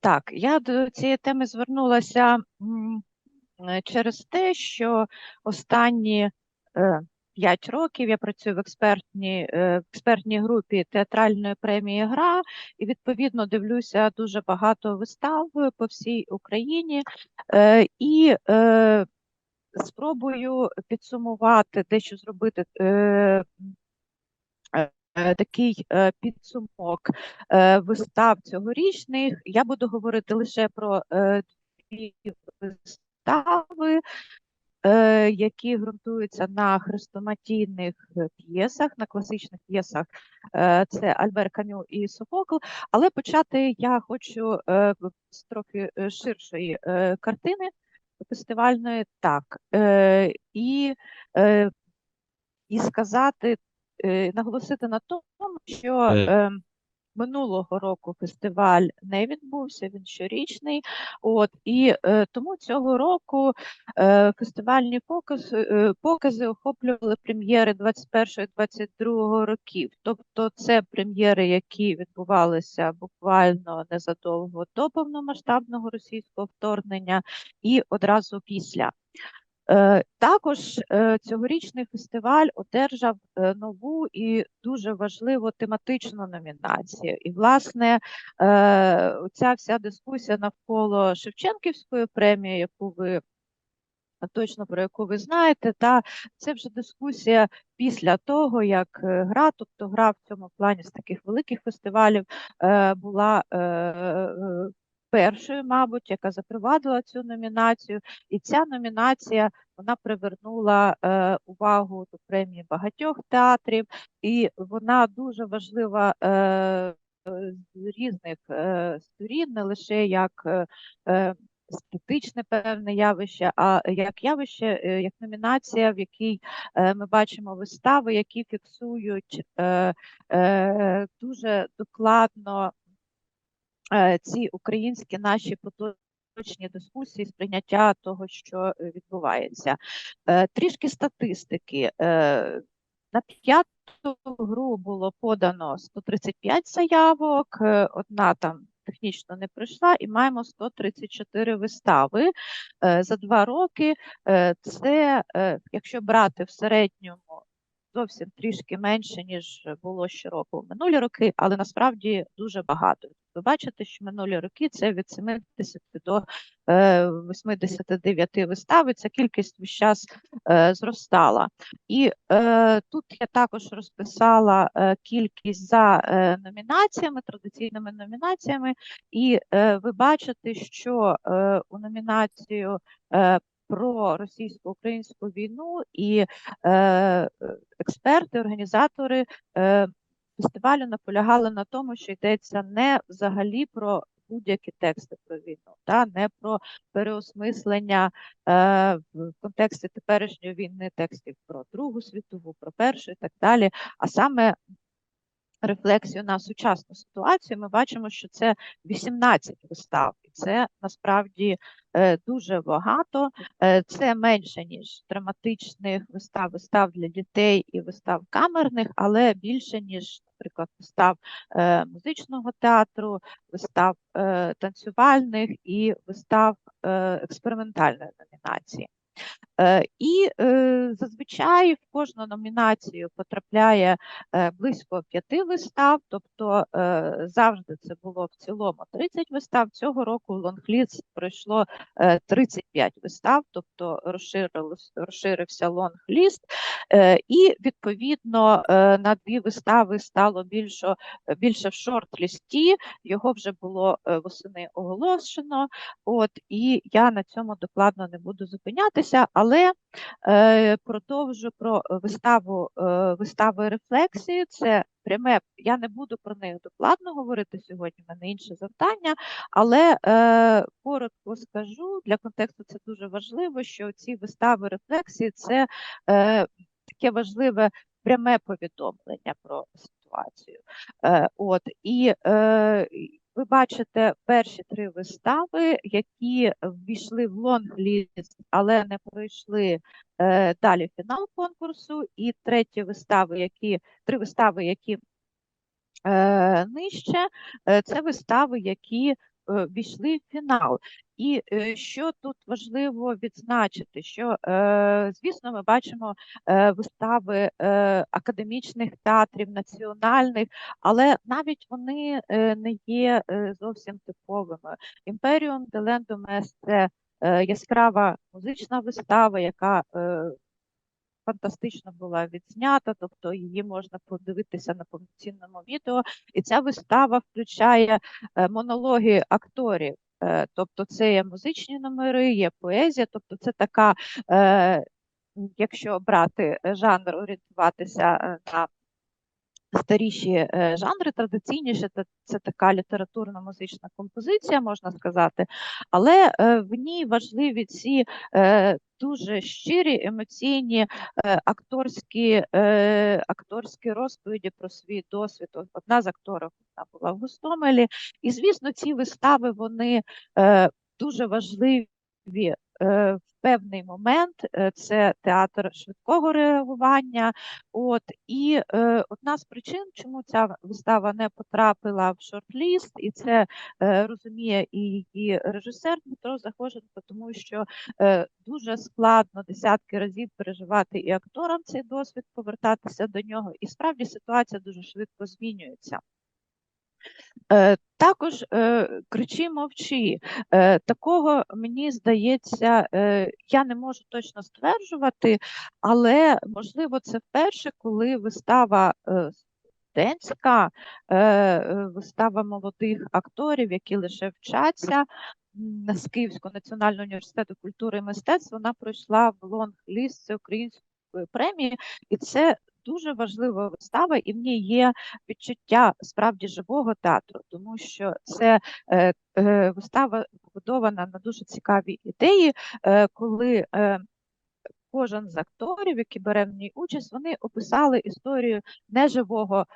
Так, я до цієї теми звернулася е, через те, що останні е, 5 років я працюю в експертній, е, в експертній групі театральної премії Гра і відповідно дивлюся дуже багато вистав по всій Україні і спробую підсумувати дещо зробити. Е, Такий е, підсумок е, вистав цьогорічних. Я буду говорити лише про дві вистави, які ґрунтуються на хрестоматійних п'єсах, на класичних п'єсах. Це Альбер Камю і Софокл. Але почати я хочу з трохи ширшої картини фестивальної так. І і сказати, наголосити на тому, що Е. е, минулого року фестиваль не відбувся, він щорічний. От і е, тому цього року е, фестивальні покази, е, покази охоплювали прем'єри 21-22 років. Тобто, це прем'єри, які відбувалися буквально незадовго до повномасштабного російського вторгнення, і одразу після. Е, Також е, цьогорічний фестиваль одержав е, нову і дуже важливу тематичну номінацію. І, власне, ця вся дискусія навколо Шевченківської премії, яку ви точно про яку ви знаєте, та це вже дискусія після того, як гра, тобто гра в цьому плані з таких великих фестивалів була. Першою, мабуть, яка запровадила цю номінацію, і ця номінація вона привернула е, увагу до премії багатьох театрів, і вона дуже важлива е, е, з різних е, сторін, не лише як е, е, естетичне певне явище, а як явище, е, як номінація, в якій е, ми бачимо вистави, які фіксують е, е, дуже докладно ці українські наші поточні дискусії, сприйняття того, що е, відбувається. Е, Трішки статистики. Е, На п'яту гру було подано 135 заявок, е, одна там технічно не пройшла, і маємо 134 вистави е, за два роки. Е, Це, е, якщо брати в середньому зовсім трішки менше, ніж було щороку в минулі роки, але насправді дуже багато. Ви бачите, що минулі роки це від 70 до е, 89 вистав, і ця кількість весь час е, зростала. І е, тут я також розписала е, кількість за е, номінаціями, традиційними номінаціями, і е, ви бачите, що е, у номінацію про російсько-українську війну і е, експерти, організатори е, фестивалю наполягали на тому, що йдеться не взагалі про будь-які тексти про війну, та не про переосмислення е, в контексті теперішньої війни текстів про Другу світову, про першу і так далі, а саме рефлексію на сучасну ситуацію, ми бачимо, що це 18 вистав, і це насправді е, дуже багато. Е, це менше ніж драматичних вистав, вистав для дітей і вистав камерних, але більше ніж, наприклад, вистав е, музичного театру, вистав танцювальних і вистав експериментальної номінації. Е, І е, зазвичай в кожну номінацію потрапляє е, близько п'яти вистав, тобто завжди це було в цілому 30 вистав. Цього року в лонгліст пройшло е, 35 вистав, тобто розширився лонгліст, і відповідно на дві вистави стало більше, більше в шорт-лісті. Його вже було восени оголошено. От і я на цьому докладно не буду зупинятися, але е, продовжу про виставу е, вистави рефлексії. Це пряме. Я не буду про неї докладно говорити сьогодні. в мене інше завдання, але е, коротко скажу для контексту. Це дуже важливо, що ці вистави рефлексії це е, таке важливе пряме повідомлення про ситуацію. Е, от і е, ви бачите перші три вистави, які ввійшли в лонгліст, але не пройшли е, далі фінал конкурсу. І треті вистави, які три вистави, які е, нижче, е, це вистави, які війшли в фінал. І е, що тут важливо відзначити, що е, звісно, ми бачимо е, вистави е, академічних театрів, національних, але навіть вони е, не є е, зовсім типовими. Імперіум Делендомес це е, яскрава музична вистава, яка е, фантастично була відзнята, тобто її можна подивитися на повноцінному відео. І ця вистава включає е, монологи акторів. Е, Тобто це є музичні номери, є поезія, тобто це така, е, якщо брати жанр, орієнтуватися на старіші е, жанри, традиційніше це, це така літературно-музична композиція, можна сказати, але е, в ній важливі ці е, дуже щирі, емоційні акторські, акторські розповіді про свій досвід. Одна з акторів була в Гостомелі. І, звісно, ці вистави вони дуже важливі. Е, В певний момент Е, це театр швидкого реагування. От і е, одна з причин, чому ця вистава не потрапила в шорт-ліст, і це е, розуміє і її режисер Дмитро Захоженко, тому що е, дуже складно десятки разів переживати і акторам цей досвід, повертатися до нього. І справді ситуація дуже швидко змінюється. Е, Також е, кричи мовчи. Е, Такого мені здається, я не можу точно стверджувати, але можливо це вперше, коли вистава студентська, вистава молодих акторів, які лише вчаться з Київського національного університету культури і мистецтв, вона пройшла в лонг-ліст всеукраїнської премії, і це дуже важлива вистава, і в ній є відчуття справді живого театру, тому що це е, е, вистава побудована на дуже цікавій ідеї, е, коли кожен з акторів, який бере в ній участь, вони описали історію неживого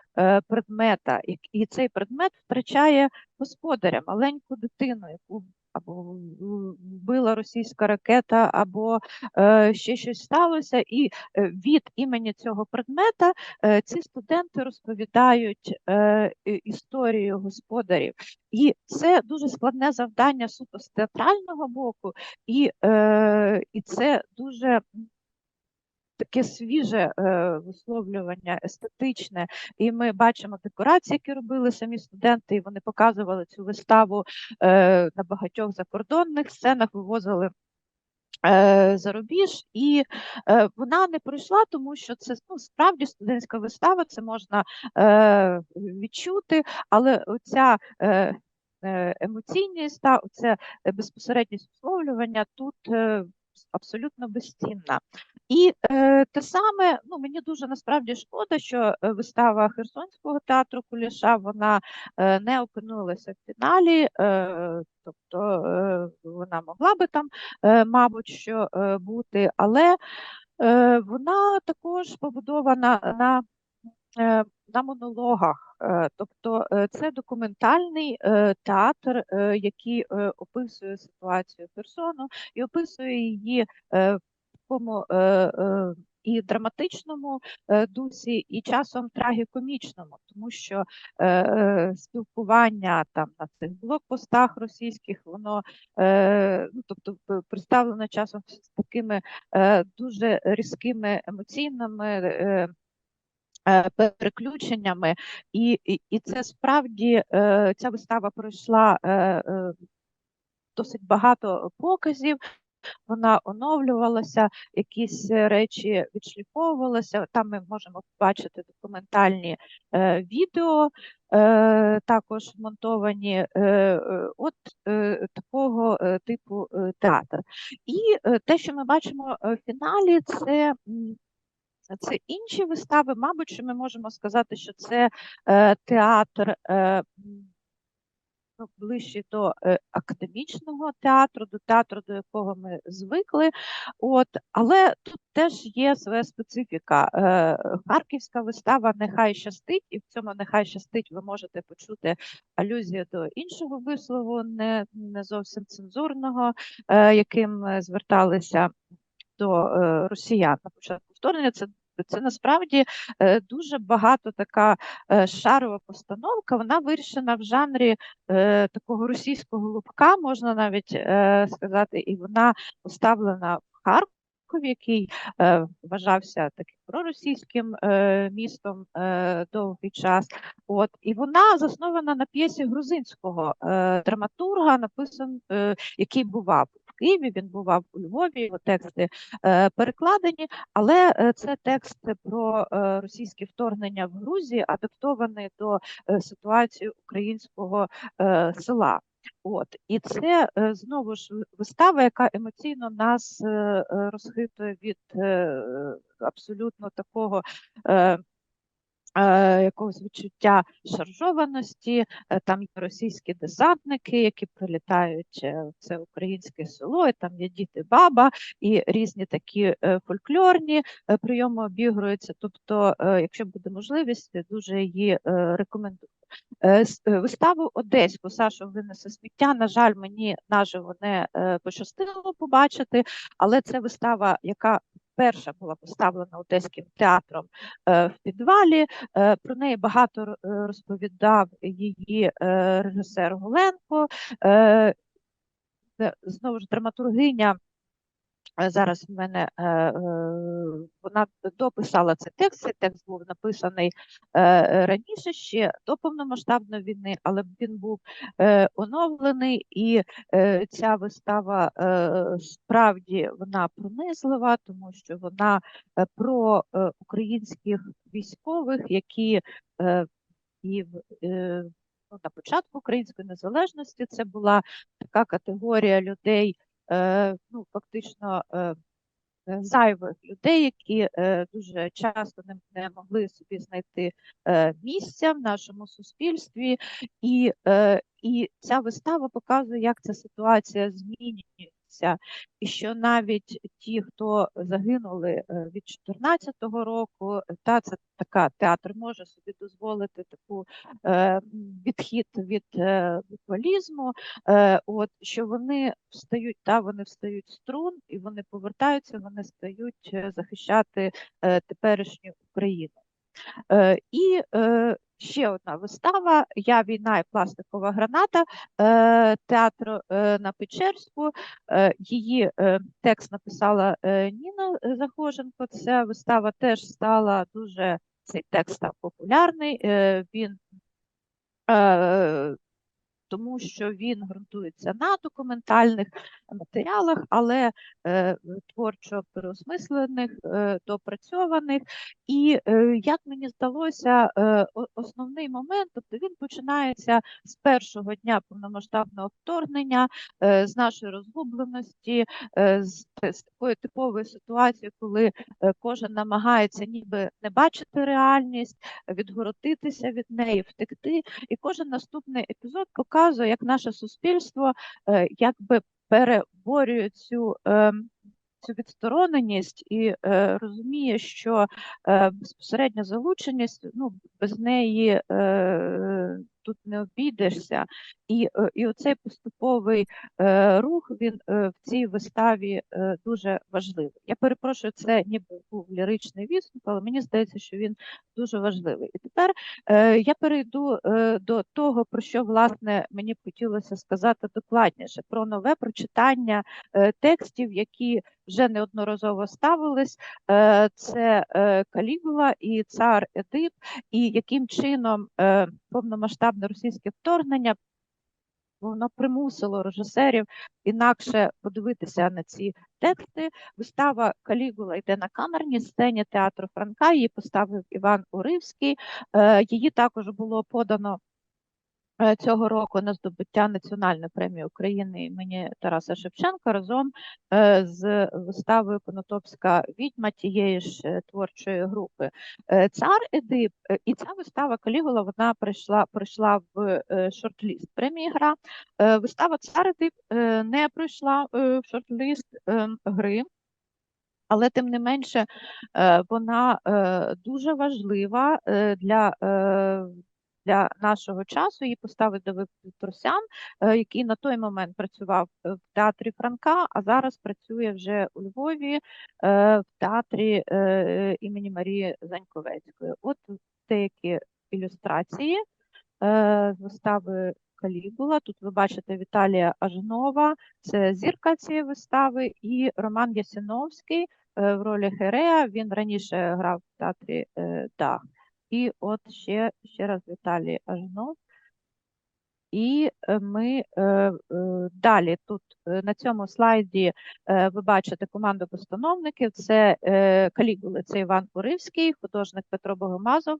предмета, і цей предмет втрачає господаря, маленьку дитину, яку або вбила російська ракета, або е, ще щось сталося, і е, від імені цього предмета е, ці студенти розповідають е, історію господарів. І це дуже складне завдання суто з театрального боку, і, е, і це дуже таке свіже е, висловлювання, естетичне. І ми бачимо декорації, які робили самі студенти, і вони показували цю виставу е, на багатьох закордонних сценах, вивозили. е, За рубіж, і е, вона не пройшла, тому що це ну, справді студентська вистава, це можна е, відчути, але оця е, емоційність та оце безпосередність висловлювання тут абсолютно безцінна. І е, те саме, ну мені дуже насправді шкода, що е, вистава Херсонського театру Куліша вона е, не опинилася в фіналі, е, тобто е, вона могла би там, е, мабуть, що е, бути, але е, вона також побудована на, на монологах. Е, Тобто е, це документальний е, театр, е, який е, описує ситуацію Херсону і описує її е, в такому е, е, і драматичному е, дусі, і часом трагікомічному, тому що е, е, спілкування там на цих блокпостах російських, воно е, ну, тобто представлено часом з такими е, дуже різкими емоційними. Е, е, переключеннями, і, і, і це справді е, ця вистава пройшла е, е, досить багато показів. Вона оновлювалася, якісь е, речі відшліфовувалися. Там ми можемо бачити документальні е, відео, е, також вмонтовані е, е, от е, такого е, типу е, театр. І е, те, що ми бачимо е, в фіналі, це. Це інші вистави, мабуть, що ми можемо сказати, що це е, театр е, ну, ближче до е, академічного театру, до театру, до якого ми звикли. От, але тут теж є своя специфіка. Е, Харківська вистава нехай щастить, і в цьому нехай щастить ви можете почути алюзію до іншого вислову, не, не зовсім цензурного, е, яким зверталися до росіян на початку вторгнення. Це Це насправді е, дуже багато така е, шарова постановка. Вона вирішена в жанрі е, такого російського лупка, можна навіть сказати, і вона поставлена в Харкові, який е, вважався таким проросійським е, містом е, довгий час. От і вона заснована на п'єсі грузинського е, драматурга, написан, е, який бував. в Києві він бував у Львові, його тексти е, перекладені, але е, це текст про е, російське вторгнення в Грузії, адаптований до е, ситуації українського е, села. От і це е, знову ж вистава, яка емоційно нас е, е, розхитує від абсолютно такого. Якогось відчуття шаржованості, там є російські десантники, які прилітають в це українське село, і там є діти, баба, і різні такі фольклорні прийоми обігруються. Тобто, якщо буде можливість, дуже її рекомендую. Е, е, Виставу одеську Сашу винесе сміття. На жаль, мені наживо не е, пощастило побачити, але це вистава, яка перша була поставлена одеським театром в підвалі. Про неї багато розповідав її режисер Голенко. Е, Знову ж драматургиня. Е, Зараз в мене е, е, вона дописала цей текст. Цей текст був написаний раніше ще до повномасштабної війни, але він був оновлений, і ця вистава справді вона пронизлива, тому що вона про українських військових, які і ну, на початку української незалежності це була така категорія людей, ну фактично. е, е, Зайвих людей, які е, дуже часто не, могли собі знайти е, місця в нашому суспільстві, і, е, і ця вистава показує, як ця ситуація змінюється, і що навіть ті, хто загинули е, від 2014 року, та це така театр може собі дозволити таку е, відхід від е, буквалізму, е, от що вони встають, та вони встають струн і вони повертаються, вони стають е, захищати е, теперішню Україну. Е, і е, ще одна вистава Я війна і пластикова граната е, театру на Печерську. Її текст написала Ніна Захоженко. Ця вистава теж стала дуже цей текст став популярний. Він тому що він ґрунтується на документальних матеріалах, але е, творчо переосмислених, е, допрацьованих. І е, як мені здалося, е, основний момент, тобто він починається з першого дня повномасштабного вторгнення, е, з нашої розгубленості, е, з, з такої типової ситуації, коли е, кожен намагається ніби не бачити реальність, відгородитися від неї, втекти. І кожен наступний епізод показує, як наше суспільство е, якби переборює цю, е, цю відстороненість і е, розуміє, що е, безпосередня залученість, ну, без неї е, тут не обійдешся. І, е, і оцей поступовий е, рух він е, в цій виставі дуже важливий. Я перепрошую, це ніби був ліричний відступ, але мені здається, що він дуже важливий. І тепер Я перейду до того, про що власне мені хотілося сказати докладніше про нове прочитання текстів, які вже неодноразово ставились. Це Калігула і цар Едип, і яким чином е, повномасштабне російське вторгнення воно примусило режисерів інакше подивитися на ці тексти. Вистава Калігула йде на камерній сцені театру Франка. Її поставив Іван Уривський. Е, Її також було подано цього року на здобуття Національної премії України імені Тараса Шевченка разом е, з виставою Конотопська відьма тієї ж е, творчої групи. Е, Цар Едип е, і ця вистава Калігула вона прийшла прийшла в е, шорт-ліст премії гра. Е, Вистава Цар Едип е, не пройшла е, в шорт-ліст е, гри. Але тим не менше е, вона е, дуже важлива е, для е, для нашого часу. Її поставив Давид Петросян, е, який на той момент працював е, в театрі Франка, а зараз працює вже у Львові е, в театрі імені Марії Заньковецької. От деякі ілюстрації з вистави Калігула. Тут ви бачите Віталія Ажнова, це зірка цієї вистави, і Роман Ясиновський в ролі Херея. Він раніше грав в театрі Дах. І от ще, ще раз Віталій Ажнов. І е, ми е, е, далі тут на цьому слайді ви бачите команду постановників. Це Калігули, це Іван Куривський, художник Петро Богомазов,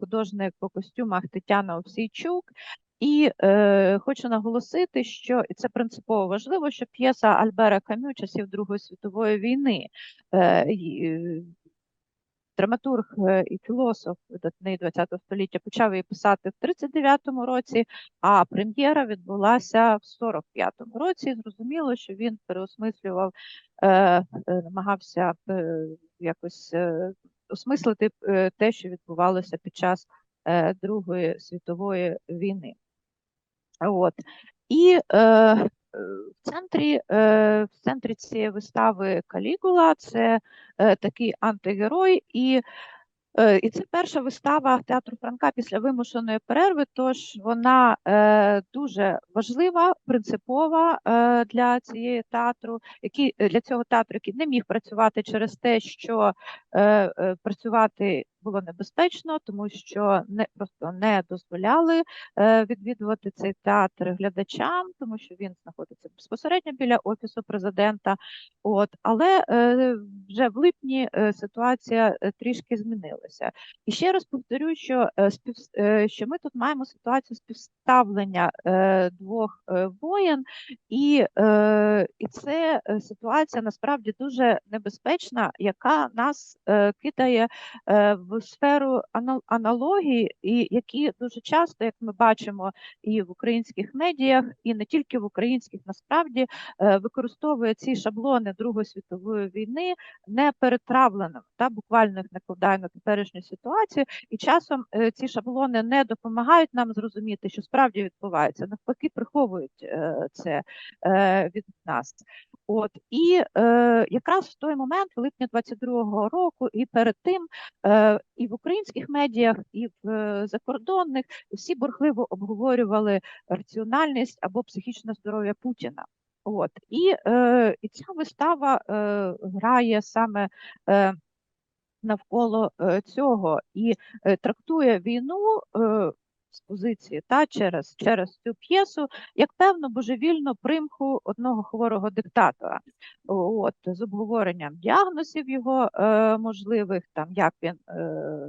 художник по костюмах Тетяна Овсійчук. І е, хочу наголосити, що і це принципово важливо, що п'єса Альбера Камю часів Другої світової війни. Е, Драматург е, і філософ видатний ХХ століття почав її писати в 39-му році, а прем'єра відбулася в 45-му році. Зрозуміло, що він переосмислював, е, е, намагався якось осмислити те, що відбувалося під час Другої світової війни. От. І е, в центрі, е, в центрі цієї вистави Калігула. Це е, такий антигерой, і, е, і це перша вистава театру Франка після вимушеної перерви, тож вона е, дуже важлива, принципова е, для цієї театру, який для цього театру, який не міг працювати через те, що е, е, працювати було небезпечно, тому що не просто не дозволяли е, відвідувати цей театр глядачам, тому що він знаходиться безпосередньо біля офісу президента. От, але е, вже в липні е, ситуація трішки змінилася. І ще раз повторю, що спів, що ми тут маємо ситуацію співставлення двох воєн, і, і це ситуація насправді дуже небезпечна, яка нас кидає е, сферу ана- аналогій, і які дуже часто, як ми бачимо, і в українських медіях, і не тільки в українських, насправді е, використовує ці шаблони Другої світової війни не перетравленими, та буквально їх накладає на теперішню ситуацію, і часом е, ці шаблони не допомагають нам зрозуміти, що справді відбувається, навпаки, приховують е, це від нас. От і е, якраз в той момент, в липні 22-го року, і перед тим е, і в українських медіях, і в е, закордонних. Всі бурхливо обговорювали раціональність або психічне здоров'я Путіна. От. І, е, і ця вистава е, грає саме е, навколо е, цього. І е, трактує війну е, з позиції та через, через цю п'єсу як певну божевільну примху одного хворого диктатора. От з обговоренням діагнозів його е, можливих, там як він. Е,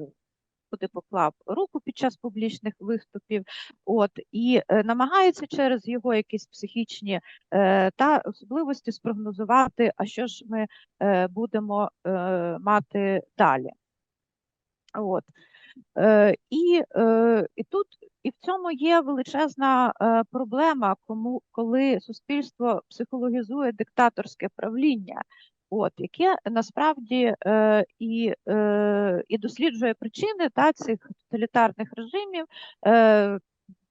Куди поклав руку під час публічних виступів, от і е, намагається через його якісь психічні е, та особливості спрогнозувати, а що ж ми е, будемо е, мати далі. От. Е, і, е, і тут і в цьому є величезна е, проблема, кому коли суспільство психологізує диктаторське правління, от яке насправді і, і досліджує причини та цих тоталітарних режимів.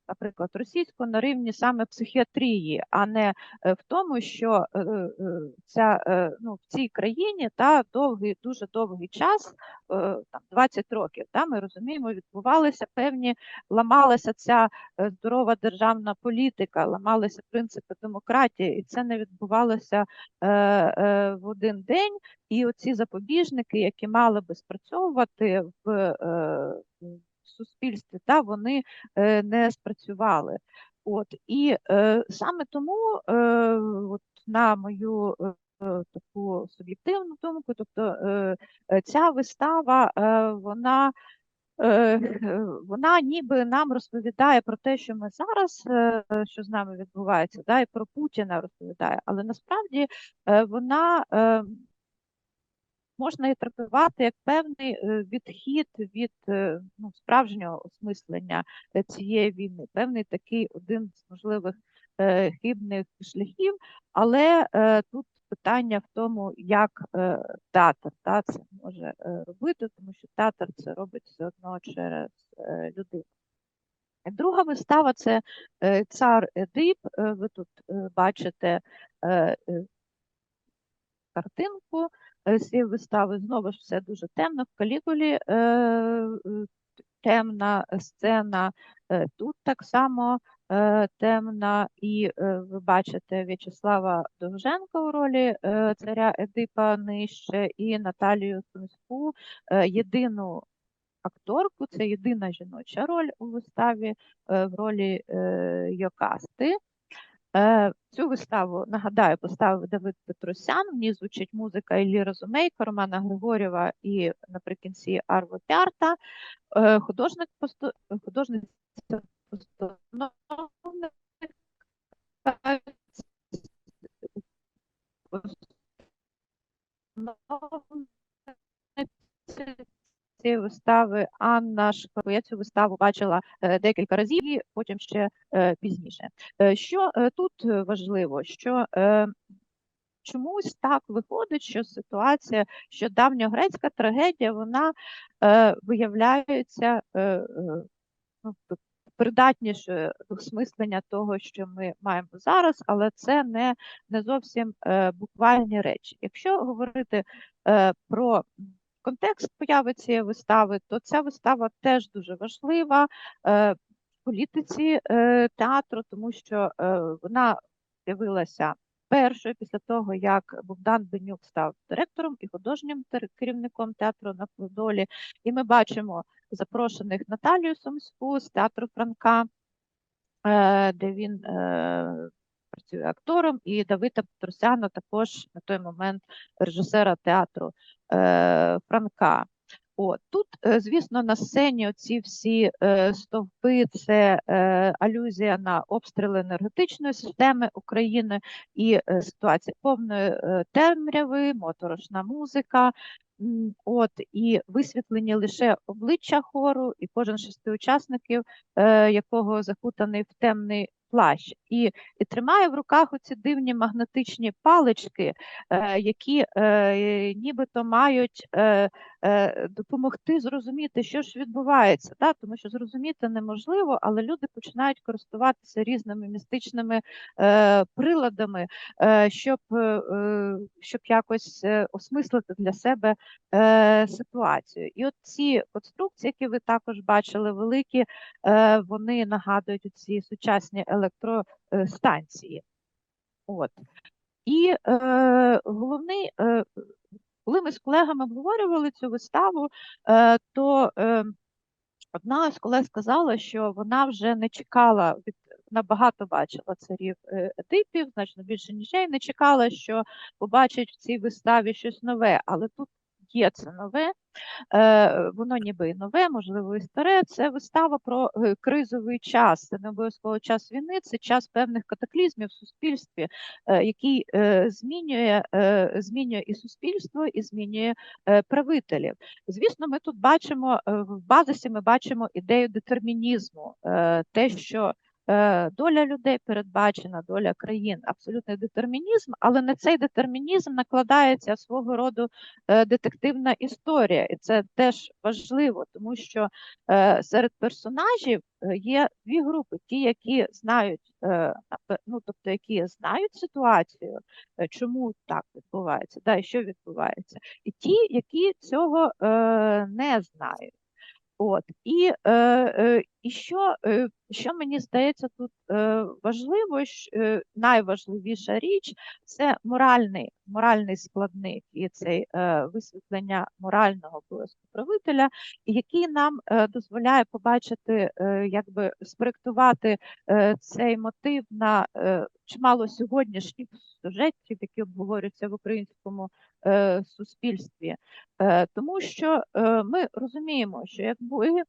Наприклад, російського на рівні саме психіатрії, а не е, в тому, що е, е, ця ну в цій країні та довгий, дуже довгий час, там 20 років, та ми розуміємо, відбувалися певні, ламалася ця здорова державна політика, ламалися принципи демократії, і це не відбувалося в один день. І оці запобіжники, які мали би спрацьовувати в суспільстві, та вони е, не спрацювали. От і е, саме тому, е, от на мою е, таку суб'єктивну думку, тобто е, е, ця вистава, е, вона. е, Вона ніби нам розповідає про те, що ми зараз, що з нами відбувається, да, і про Путіна розповідає, але насправді вона можна і трактувати як певний е, відхід від е, ну, справжнього осмислення е, цієї війни, певний такий один з можливих хибних шляхів, але тут питання в тому, як театр та, це може робити, тому що театр це робить все одно через людину. Друга вистава це цар Едип. Ви тут бачите картинку цієї вистави. Знову ж все дуже темно. В Калігулі е, е, темна сцена. Е, Тут так само темна, і ви бачите В'ячеслава Довженка у ролі царя Едипа нижче, і Наталію Сумську, єдину акторку, це єдина жіноча роль у виставі в ролі Йокасти. Е, Цю виставу, нагадаю, поставив Давид Петросян. В ній звучить музика Іллі Розумейка, Романа Григорєва і наприкінці Арво Пярта. Е, Художник художниця постановник цієї вистави Анна Шкару. Я цю виставу бачила е, декілька разів і потім ще е, пізніше. Е, Що тут важливо, що чомусь так виходить, що ситуація, що давньогрецька трагедія, вона виявляється ну, придатніше осмислення того, що ми маємо зараз, але це не, не зовсім е, буквальні речі. Якщо говорити е, про контекст появи цієї вистави, то ця вистава теж дуже важлива е, в політиці е, театру, тому що е, вона з'явилася першою після того, як Богдан Бенюк став директором і художнім керівником театру на Подолі. І ми бачимо запрошених Наталію Сумську з театру Франка, де він працює актором, і Давида Петросяна також на той момент режисера театру Франка. От тут, е, звісно, на сцені оці всі е, стовпи це е, алюзія на обстріли енергетичної системи України і е, ситуація повної е, темряви, моторошна музика. От і висвітлені лише обличчя хору, і кожен шести учасників, е, якого закутаний в темний плащ, і, і тримає в руках оці дивні магнетичні палички, е, які е, нібито мають е, е, допомогти зрозуміти, що ж відбувається, да? тому що зрозуміти неможливо, але люди починають користуватися різними містичними е, приладами, е, щоб, е, е, щоб якось е, осмислити для себе е, ситуацію. І от ці конструкції, які ви також бачили, великі, е, вони нагадують ці сучасні електростанції. От. І е, головний, е, коли ми з колегами обговорювали цю виставу, е, то е, одна з колег сказала, що вона вже не чекала від вона багато бачила царів е, Едипів, значно більше я, не чекала, що побачить в цій виставі щось нове, але тут є це нове. Е, воно ніби нове, можливо, і старе. Це вистава про е, кризовий час. Це не обов'язково час війни, це час певних катаклізмів в суспільстві, е, який змінює, змінює і суспільство, і змінює правителів. Звісно, ми тут бачимо в базисі, ми бачимо ідею детермінізму, те, що доля людей передбачена, доля країн, абсолютний детермінізм, але на цей детермінізм накладається свого роду е, детективна історія, і це теж важливо, тому що е, серед персонажів е, є дві групи: ті, які знають, е, ну тобто, які знають ситуацію, е, чому так відбувається, да, і що відбувається, і ті, які цього е, не знають. От і, е, е, і що, е, що мені здається тут е, важливо, що, е, найважливіша річ це моральний, моральний складник і цей е, висвітлення морального правителя, який нам е, дозволяє побачити, е, якби спроектувати цей мотив на чимало сьогоднішніх сюжетів, які обговорюються в українському суспільстві. Тому що ми розуміємо, що якби,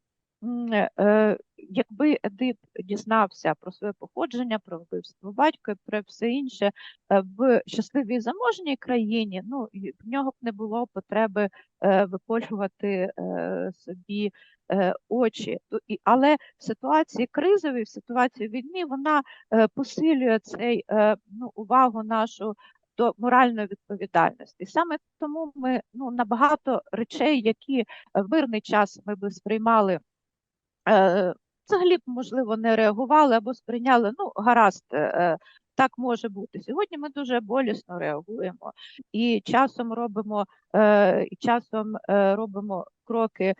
якби Едип дізнався про своє походження, про вбивство батька про все інше е, в щасливій заможній країні, ну в нього б не було потреби е, виколювати е, собі е, очі. Але в ситуації кризовій, в ситуації війни, вона е, посилює цей е, ну, увагу нашу до моральної відповідальності. Саме тому ми ну, на багато речей, які в мирний час ми би сприймали е, взагалі, можливо, не реагували або сприйняли, ну, гаразд, е, е, так може бути. Сьогодні ми дуже болісно реагуємо і часом робимо, е, часом е, робимо кроки е,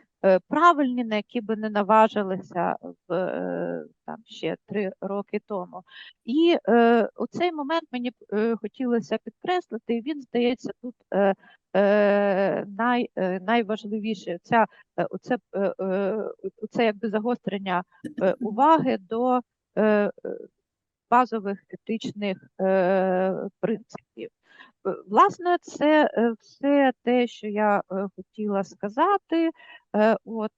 правильні, на які би не наважилися в е, там ще три роки тому. І е, у цей момент мені б, е, хотілося підкреслити, і він здається тут е, е, най, е, найважливіше. Ця е, оце, е, е, оце якби загострення е, уваги до е, е, базових етичних е, принципів. Е, Власне, це е, все те, що я е, хотіла сказати. От,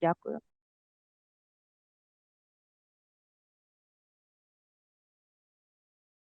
дякую.